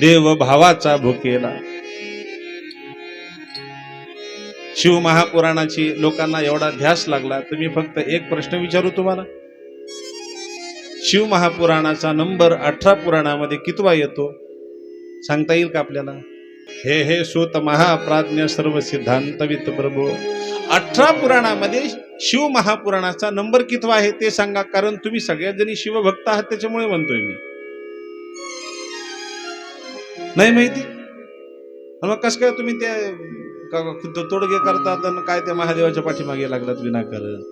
देव भावाचा भुकेला शिव महापुराणाची लोकांना एवढा ध्यास लागला तर मी फक्त एक प्रश्न विचारू तुम्हाला? शिव महापुराणाचा नंबर अठरा पुराणामध्ये कितवा येतो? सांगता येईल का आपल्याला? हे हे सुत महाप्राज्ञ सर्व सिद्धांतवित प्रभू. अठरा पुराणामध्ये शिव महापुराणाचा नंबर कितवा आहे ते सांगा कारण तुम्ही सगळ्यात जणी शिवभक्त आहात त्याच्यामुळे म्हणतोय मी. नाही माहिती. मग कसं काय तुम्ही ते खुद्द तोडगे करतात आणि काय त्या महादेवाच्या पाठीमागे लागलात विनाकारण?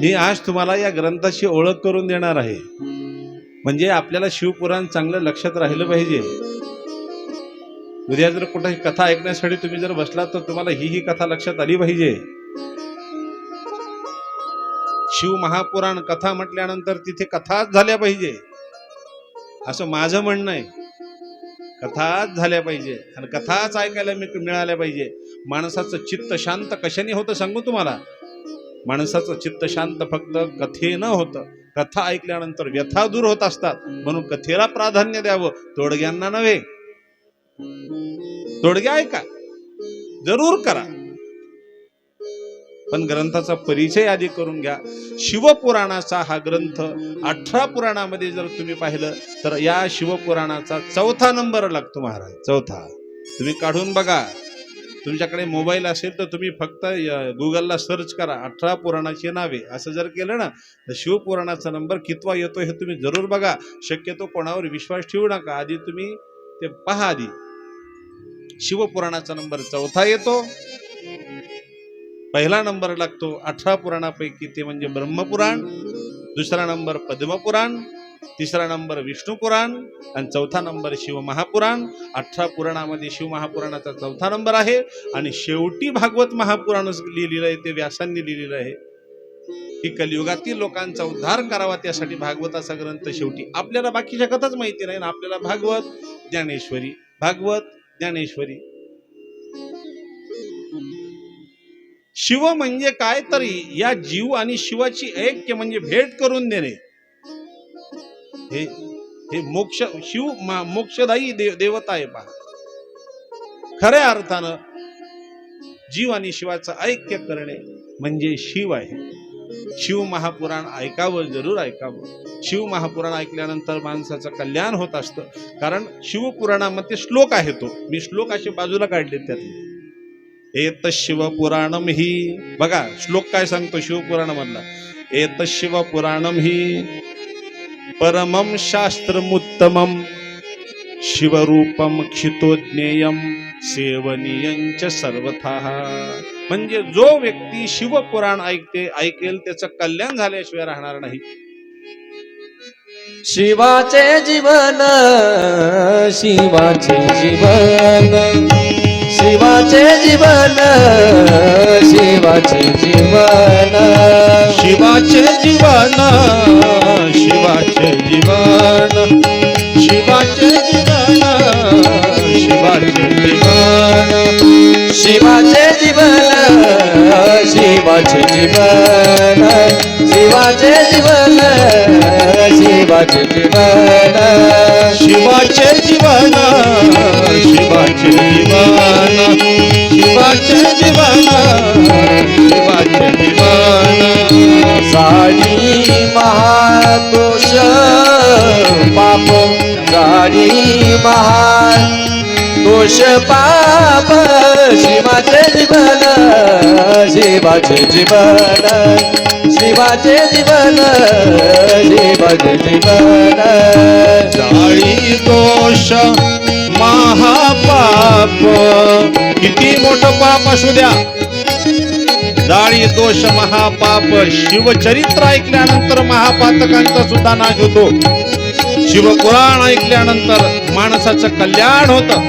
मी आज तुम्हाला या ग्रंथाची ओळख करून देणार आहे. म्हणजे आपल्याला शिवपुराण चांगलं लक्षात राहिलं पाहिजे. उद्या जर कुठे कथा ऐकण्यासाठी तुम्ही जर बसलात तर तुम्हाला ही ही कथा लक्षात आली पाहिजे. शिव महापुराण कथा म्हटल्यानंतर तिथे कथाच झाल्या पाहिजे. असं माझं म्हणणं आहे. कथाच झाल्या पाहिजे. आणि कथाच ऐकायला मी मिळाल्या पाहिजे. माणसाचं चित्त शांत कशाने होतं सांगू तुम्हाला? माणसाचं चित्त शांत फक्त कथेनं होतं. कथा ऐकल्यानंतर व्यथा दूर होत असतात. म्हणून कथेला प्राधान्य द्यावं. तोडग्यांना नव्हे. तोडग्या ऐका. जरूर करा. पण ग्रंथाचा परिचय आधी करून घ्या. शिवपुराणाचा हा ग्रंथ अठरा पुराणामध्ये जर तुम्ही पाहिलं तर या शिवपुराणाचा चौथा नंबर लागतो महाराज चौथा. तुम्ही काढून बघा. तुमच्याकडे मोबाईल असेल तर तुम्ही फक्त गुगलला सर्च करा अठरा पुराणाची नावे. असं जर केलं ना तर शिवपुराणाचा नंबर कितवा येतो हे तुम्ही जरूर बघा. शक्यतो कोणावर विश्वास ठेवू नका. आधी तुम्ही ते पहा आधी. शिवपुराणाचा नंबर चौथा येतो. पहिला नंबर लागतो अठरा पुराणापैकी ते म्हणजे ब्रह्मपुराण दुसरा नंबर पद्मपुराण तिसरा नंबर विष्णू पुराण आणि चौथा नंबर शिव महापुराण अठरा पुराणामध्ये शिव महापुराणाचा चौथा नंबर आहे आणि शेवटी भागवत महापुराण लिहिलेलं आहे ते व्यासांनी लिहिलेलं आहे. की कलियुगातील लोकांचा उद्धार करावा त्यासाठी भागवताचा ग्रंथ शेवटी आपल्याला बाकीच्या कथाच माहिती नाही ना आपल्याला भागवत ज्ञानेश्वरी भागवत ज्ञानेश्वरी. शिव म्हणजे काय तरी या जीव आणि शिवाची ऐक्य म्हणजे भेट करून देणे. हे हे मोक्ष शिव मोक्षदायी देव देवता आहे पहा. खऱ्या अर्थानं जीव आणि शिवाचं ऐक्य करणे म्हणजे शिव आहे. शिव महापुराण ऐकावं जरूर ऐकावं. शिव महापुराण ऐकल्यानंतर माणसाचं कल्याण होत असतं. कारण शिवपुराणामध्ये श्लोक आहे तो. मी श्लोक असे बाजूला काढले त्यातले. एत शिवपुराणम ही बघा श्लोक काय सांगतो शिवपुराण शिवपुराणामधला? एत शिवपुराणम ही परमं शास्त्रमुत्तमं शिवरूपम क्षितोज्ञेयम सेवनीयंच सर्वथा. म्हणजे जो व्यक्ती शिवपुराण ऐकते ऐकेल त्याचं कल्याण झाल्याशिवाय राहणार नाही. शिवाचे जीवन शिवाचे जीवन. शिवाचे जीवन शिवाचे जीवन. शिवाचे जीवन शिवाचे जीवन. शिवाचे जीवन शिवाचे जीवन. शिवाचे जीवन शिवाचे जीवन. शिवाचे जीवन शिवाचे जीवन. शिवाचे जीवन शिवाचे जीवन. वाणी महा दोष पाप शिवाचे जीवन शिवाचे जीवन शिवाचे जीवन शिवाचे जीवन. जाळी दोष महापाप. किती मोठं पाप असू द्या. जाळी दोष महापाप. शिवचरित्र ऐकल्यानंतर महापातकांचा सुद्धा नाश होतो. शिवपुराण ऐकल्यानंतर माणसाचं कल्याण होतं.